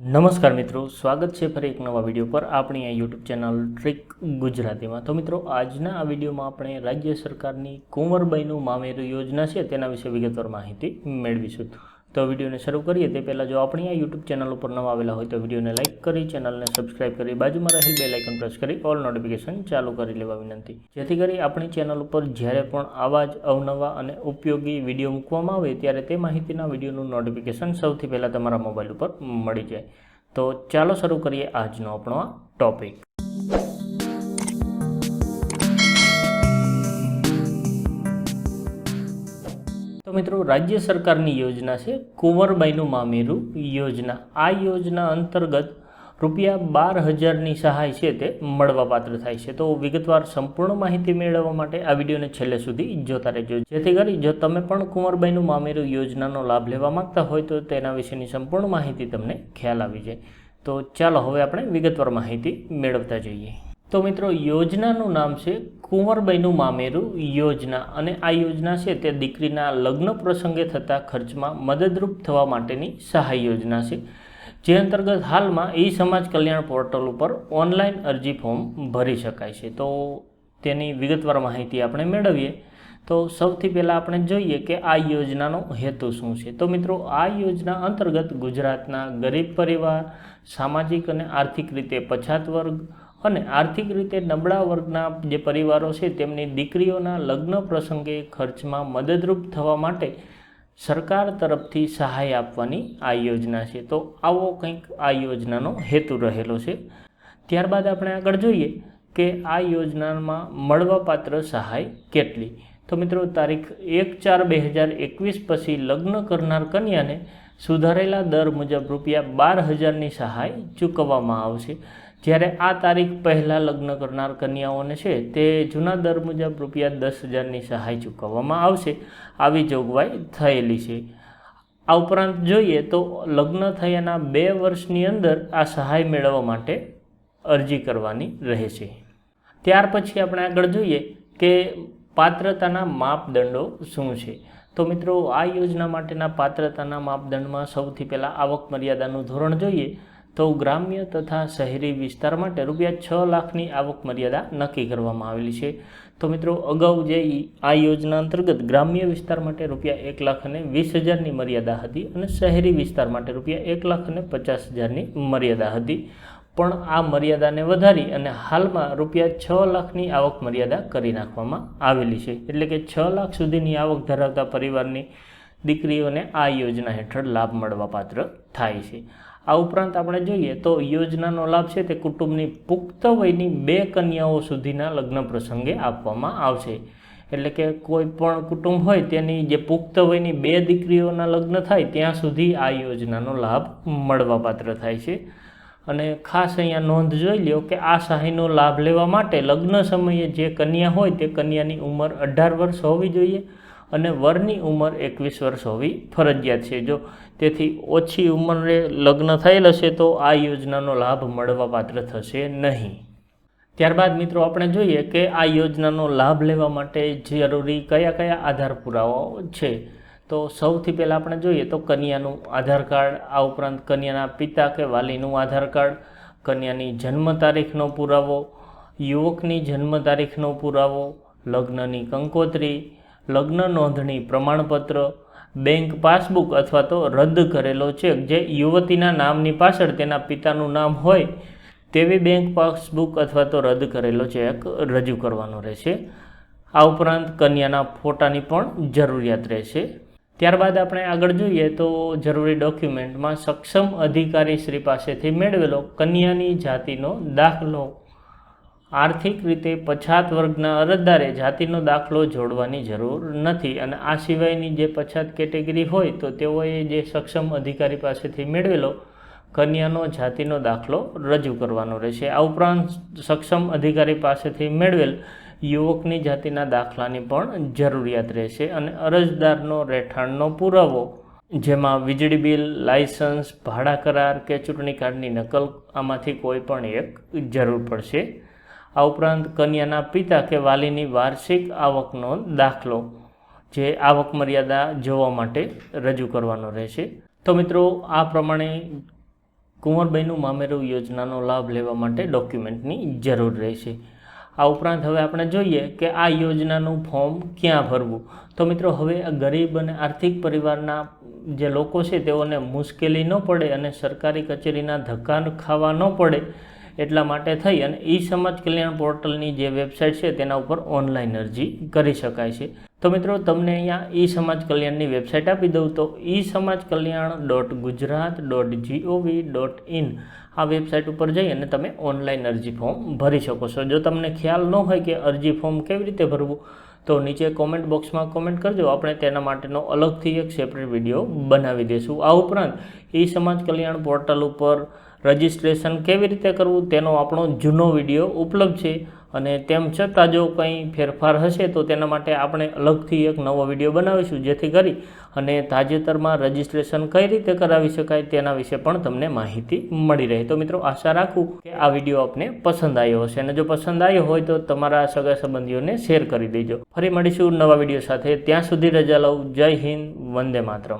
નમસ્કાર મિત્રો, સ્વાગત છે ફરી એક નવા વીડિયો પર આપણી આ યુટ્યુબ ચેનલ ટ્રીક ગુજરાતીમાં. તો મિત્રો, આજના આ વિડીયોમાં આપણે રાજ્ય સરકારની કુંવરબાઈનું મામેરું યોજના છે, તેના વિશે વિગતવાર માહિતી મેળવીશું. તો વિડીયોને શરૂ કરીએ તે પહેલાં જો આપણી આ યુટ્યુબ ચેનલ ઉપર નવા આવેલા હોય તો વિડીયોને લાઇક કરી, ચેનલને સબસ્ક્રાઇબ કરી, બાજુમાં રહેલ બે લાઇકન પ્રેસ કરી ઓલ નોટિફિકેશન ચાલુ કરી લેવા વિનંતી. જેથી કરી આપણી ચેનલ ઉપર જ્યારે પણ આવા જ અવનવા અને ઉપયોગી વીડિયો મૂકવામાં આવે ત્યારે તે માહિતીના વિડીયોનું નોટિફિકેશન સૌથી પહેલાં તમારા મોબાઈલ ઉપર મળી જાય. તો ચાલો શરૂ કરીએ આજનો આપણો આ ટોપિક તો મિત્રો, રાજ્ય સરકારની યોજના છે, કુંવરબાઈનું મામેરું યોજના. આ યોજના અંતર્ગત રૂપિયા બાર હજારની સહાય છે તે મળવાપાત્ર થાય છે. તો વિગતવાર સંપૂર્ણ માહિતી મેળવવા માટે આ વિડીયોને છેલ્લે સુધી જોતા રહેજો. જેથી કરી જો તમે પણ કુંવરબાઈનું મામેરું યોજનાનો લાભ લેવા માંગતા હોય તો તેના વિશેની સંપૂર્ણ માહિતી તમને ખ્યાલ આવી જાય. તો ચાલો હવે આપણે વિગતવાર માહિતી મેળવતા જઈએ. તો મિત્રો, યોજનાનું નામ છે કુંવરબાઈનું મામેરું યોજના. અને આ યોજના છે તે દીકરીના લગ્ન પ્રસંગે થતા ખર્ચમાં મદદરૂપ થવા માટેની સહાય યોજના છે. જે અંતર્ગત હાલમાં ઈ સમાજ કલ્યાણ પોર્ટલ ઉપર ઓનલાઈન અરજી ફોર્મ ભરી શકાય છે. તો તેની વિગતવાર માહિતી આપણે મેળવીએ. તો સૌથી પહેલાં આપણે જોઈએ કે આ યોજનાનો હેતુ શું છે. તો મિત્રો, આ યોજના અંતર્ગત ગુજરાતના ગરીબ પરિવાર, સામાજિક અને આર્થિક રીતે પછાત વર્ગ અને આર્થિક રીતે નબળા વર્ગના જે પરિવારો છે તેમની દીકરીઓના લગ્ન પ્રસંગે ખર્ચમાં મદદરૂપ થવા માટે સરકાર તરફથી સહાય આપવાની આ યોજના છે. તો આવો કંઈક આ યોજનાનો હેતુ રહેલો છે. ત્યારબાદ આપણે આગળ જોઈએ કે આ યોજનામાં મળવાપાત્ર સહાય કેટલી? તો મિત્રો, તારીખ એક ચાર બે હજાર એકવીસ પછી લગ્ન કરનાર કન્યાને સુધારેલા દર મુજબ રૂપિયા બાર હજારની સહાય ચૂકવવામાં આવશે. જ્યારે આ તારીખ પહેલાં લગ્ન કરનાર કન્યાઓને છે, તે જૂના દર મુજબ રૂપિયા દસ હજારની સહાય ચૂકવવામાં આવશે. આવી જોગવાઈ થયેલી છે. આ ઉપરાંત જોઈએ તો લગ્ન થયાના બે વર્ષની અંદર આ સહાય મેળવવા માટે અરજી કરવાની રહેશે. ત્યાર પછી આપણે આગળ જોઈએ કે પાત્રતાના માપદંડો શું છે? તો મિત્રો, આ યોજના માટેના પાત્રતાના માપદંડમાં સૌથી પહેલાં આવક મર્યાદાનું ધોરણ જોઈએ તો ગ્રામ્ય તથા શહેરી વિસ્તાર માટે રૂપિયા છ લાખની આવક મર્યાદા નક્કી કરવામાં આવેલી છે. તો મિત્રો, અગાઉ જે આ યોજના અંતર્ગત ગ્રામ્ય વિસ્તાર માટે રૂપિયા એક લાખ અને વીસ હજારની મર્યાદા હતી અને શહેરી વિસ્તાર માટે રૂપિયા એક લાખ અને પચાસ હજારની મર્યાદા હતી. પણ આ મર્યાદાને વધારી અને હાલમાં રૂપિયા છ લાખની આવક મર્યાદા કરી નાખવામાં આવેલી છે. એટલે કે છ લાખ સુધીની આવક ધરાવતા પરિવારની દીકરીઓને આ યોજના હેઠળ લાભ મળવાપાત્ર થાય છે. આ ઉપરાંત આપણે જોઈએ તો યોજનાનો લાભ છે તે કુટુંબની પુખ્ત વયની બે કન્યાઓ સુધીના લગ્ન પ્રસંગે આપવામાં આવશે. એટલે કે કોઈ પણ કુટુંબ હોય તેની જે પુખ્ત વયની બે દીકરીઓના લગ્ન થાય, ત્યાં સુધી આ યોજનાનો લાભ મળવાપાત્ર થાય છે. અને ખાસ અહીંયા નોંધ જોઈ લ્યો કે આ સહાયનો લાભ લેવા માટે લગ્ન સમયે જે કન્યા હોય તે કન્યાની ઉંમર અઢાર વર્ષ હોવી જોઈએ અને વરની ઉંમર એકવીસ વર્ષ હોવી ફરજિયાત છે. જો તેથી ઓછી ઉંમરે લગ્ન થયેલ હશે તો આ યોજનાનો લાભ મળવાપાત્ર થશે નહીં. ત્યારબાદ મિત્રો આપણે જોઈએ કે આ યોજનાનો લાભ લેવા માટે જરૂરી કયા કયા આધાર પુરાવાઓ છે. તો સૌથી પહેલાં આપણે જોઈએ તો કન્યાનું આધાર કાર્ડ, આ ઉપરાંત કન્યાના પિતા કે વાલીનું આધાર કાર્ડ, કન્યાની જન્મ તારીખનો પુરાવો, યુવકની જન્મ તારીખનો પુરાવો, લગ્નની કંકોત્રી, લગ્ન નોંધણી પ્રમાણપત્ર, બેંક પાસબુક અથવા તો રદ કરેલો ચેક જે યુવતીના નામની પાછળ તેના પિતાનું નામ હોય તેવી બેંક પાસબુક અથવા તો રદ કરેલો ચેક રજૂ કરવાનો રહેશે. આ ઉપરાંત કન્યાના ફોટાની પણ જરૂરિયાત રહેશે. ત્યારબાદ આપણે આગળ જોઈએ તો જરૂરી ડોક્યુમેન્ટમાં સક્ષમ અધિકારી શ્રી પાસેથી મેળવેલો કન્યાની જાતિનો દાખલો. આર્થિક રીતે પછાત વર્ગના અરજદારે જાતિનો દાખલો જોડવાની જરૂર નથી અને આ સિવાયની જે પછાત કેટેગરી હોય તો તેઓએ જે સક્ષમ અધિકારી પાસેથી મેળવેલો કન્યાનો જાતિનો દાખલો રજૂ કરવાનો રહેશે. આ ઉપરાંત સક્ષમ અધિકારી પાસેથી મેળવેલ યુવકની જાતિના દાખલાની પણ જરૂરિયાત રહેશે અને અરજદારનો રહેઠાણનો પુરાવો, જેમાં વીજળી બિલ, લાયસન્સ, ભાડા કરાર કે ચૂંટણી કાર્ડની નકલ, આમાંથી કોઈ પણ એક જરૂર પડશે. આ ઉપરાંત કન્યાના પિતા કે વાલીની વાર્ષિક આવકનો દાખલો, જે આવક મર્યાદા જોવા માટે રજૂ કરવાનો રહેશે. તો મિત્રો, આ પ્રમાણે કુંવરબાઈનું મામેરું યોજનાનો લાભ લેવા માટે ડોક્યુમેન્ટની જરૂર રહેશે. આ ઉપરાંત હવે આપણે જોઈએ કે આ યોજનાનું ફોર્મ ક્યાં ભરવું. તો મિત્રો, હવે ગરીબ અને આર્થિક પરિવારના જે લોકો છે તેઓને મુશ્કેલી ન પડે અને સરકારી કચેરીના ધક્કા ખાવા ન પડે. એટલા માટે થઈ અને ઈ સમાજ કલ્યાણ પોર્ટલની જે વેબસાઇટ છે તેના ઉપર ઓનલાઈન અરજી કરી શકાય છે. તો મિત્રો, તમને અહીંયા ઈ સમાજ કલ્યાણની વેબસાઇટ આપી દઉં તો e Samaj Kalyan dot Gujarat dot G O V dot in આ વેબસાઇટ ઉપર જઈ અને તમે ઓનલાઈન અરજી ફોર્મ ભરી શકો છો. જો તમને ખ્યાલ ન હોય કે અરજી ફોર્મ કેવી રીતે ભરવું, તો નીચે કોમેન્ટ બોક્સમાં કોમેન્ટ કરજો. આપણે તેના માટેનો અલગથી એક સેપરેટ વીડિયો બનાવી દઈશું આ ઉપરાંત ઈ સમાજ કલ્યાણ પોર્ટલ ઉપર રજિસ્ટ્રેશન કેવી રીતે કરવું તેનો આપણો જૂનો વીડિયો ઉપલબ્ધ છે. અને તેમ છતાં જો કંઈ ફેરફાર હશે તો તેના માટે આપણે અલગથી એક નવો વીડિયો બનાવીશું, જેથી કરી અને તાજેતરમાં રજિસ્ટ્રેશન કઈ રીતે કરાવી શકાય તેના વિશે પણ તમને માહિતી મળી રહે. તો મિત્રો, આશા રાખું કે આ વીડિયો આપને પસંદ આવ્યો હશે. અને જો પસંદ આવ્યો હોય તો તમારા સગા સંબંધીઓને શેર કરી દેજો. ફરી મળીશું નવા વીડિયો સાથે. ત્યાં સુધી રજા લઉં. જય હિન્દ. વંદે માતરમ.